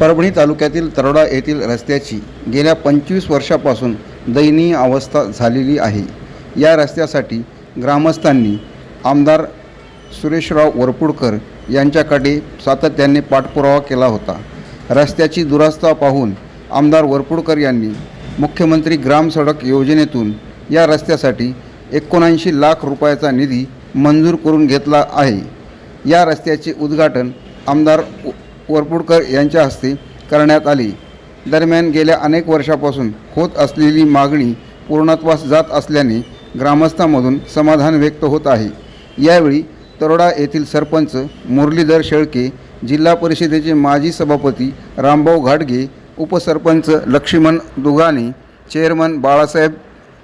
परभणी तालुक्यातील तरोडा येथील रस्त्याची गेल्या पंचवीस वर्षापासून दयनीय अवस्था झालेली आहे. या रस्त्यासाठी ग्रामस्थांनी आमदार सुरेशराव वरपुडकर यांच्याकडे सातत्याने पाठपुरावा केला होता. रस्त्याची दुरास्था पाहून आमदार वरपुडकर यांनी मुख्यमंत्री ग्राम सडक योजनेतून या रस्त्यासाठी एकोणऐंशी लाख रुपयाचा निधी मंजूर करून घेतला आहे. या रस्त्याचे उद्घाटन आमदार वरपुडकर यांच्या हस्ते करण्यात आली. दरम्यान गेल्या अनेक वर्षापासून होत असलेली मागणी पूर्णत्वास जात असल्याने ग्रामस्थांमधून समाधान व्यक्त होत आहे. यावेळी तरोडा येथील सरपंच मुरलीधर शेळके जिल्हा परिषदेचे माजी सभापती रामभाऊ घाटगे उपसरपंच लक्ष्मण दुगाने चेअरमन बाळासाहेब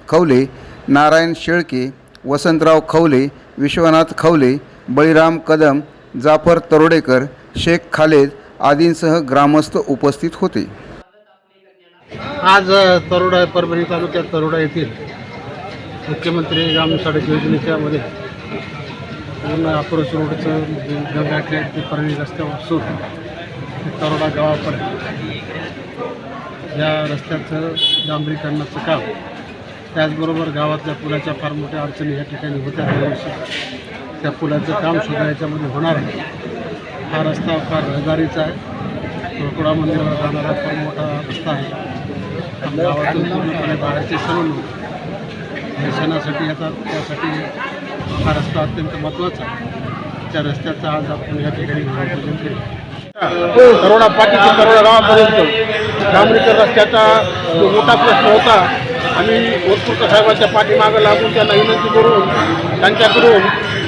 खवले नारायण शेळके वसंतराव खवले विश्वनाथ खवले बळीराम कदम जाफर तरोडेकर शेख खालेद आदींसह ग्रामस्थ उपस्थित होते. आज तरोडा परभणी तालुक्यात तरोडा येथील मुख्यमंत्री ग्राम सडक योजनेच्या मध्ये पूर्ण अप्रोच रोडचं गंगाखेड ते परळी रस्त्यावर असून ते तरोडा गावापर्यंत या रस्त्याचं डांबरीकरणाचं काम त्याचबरोबर गावातल्या पुलाच्या फार मोठ्या अडचणी या ठिकाणी होत्या. त्या पुलाचं काम सुद्धा याच्यामध्ये होणार आहे. हा रस्ता फार रहदारीचा आहे. तुळकुडा मंदिरावर जाणारा फार मोठा रस्ता आहे. गावातून पूर्णपणे बाहेरचे सर्व लोक दर्शनासाठी येतात. त्यासाठी हा रस्ता अत्यंत महत्त्वाचा आहे. त्या रस्त्याचा आज आपण या ठिकाणी भूमिपूजन केलं. करोडा पाठी करोडा गावापर्यंत डांबरीकर रस्त्याचा जो मोठा प्रश्न होता आणि वरपूरकर साहेबांच्या पाठीमागं लागून त्यांना विनंती करून त्यांच्याकडून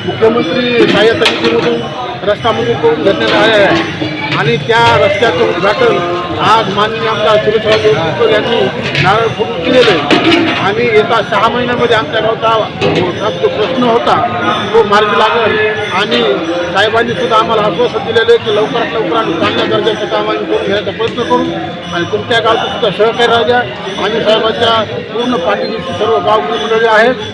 मुख्यमंत्री सहाय्यता समितीमधून रस्ता मंजूर करून घेण्यात आले आहे. आणि त्या रस्त्याचं उद्घाटन आज माननीय आमदार सुरेशराव देवकर यांनी नारळ फुटून केलेलं आहे. आणि येत्या सहा महिन्यामध्ये आमच्या गावचा जो प्रश्न होता तो मार्गी लागेल. आणि साहेबांनी सुद्धा आम्हाला आश्वासन दिलेलं आहे की लवकरात लवकर आम्ही चांगल्या दर्जाचं काम आम्ही करून घेण्याचा प्रयत्न करू. आणि तुमच्या गावचं सुद्धा सहकार्य राजा आणि साहेबांच्या पूर्ण पाठीशी सर्व गाव मंडळी आहेत.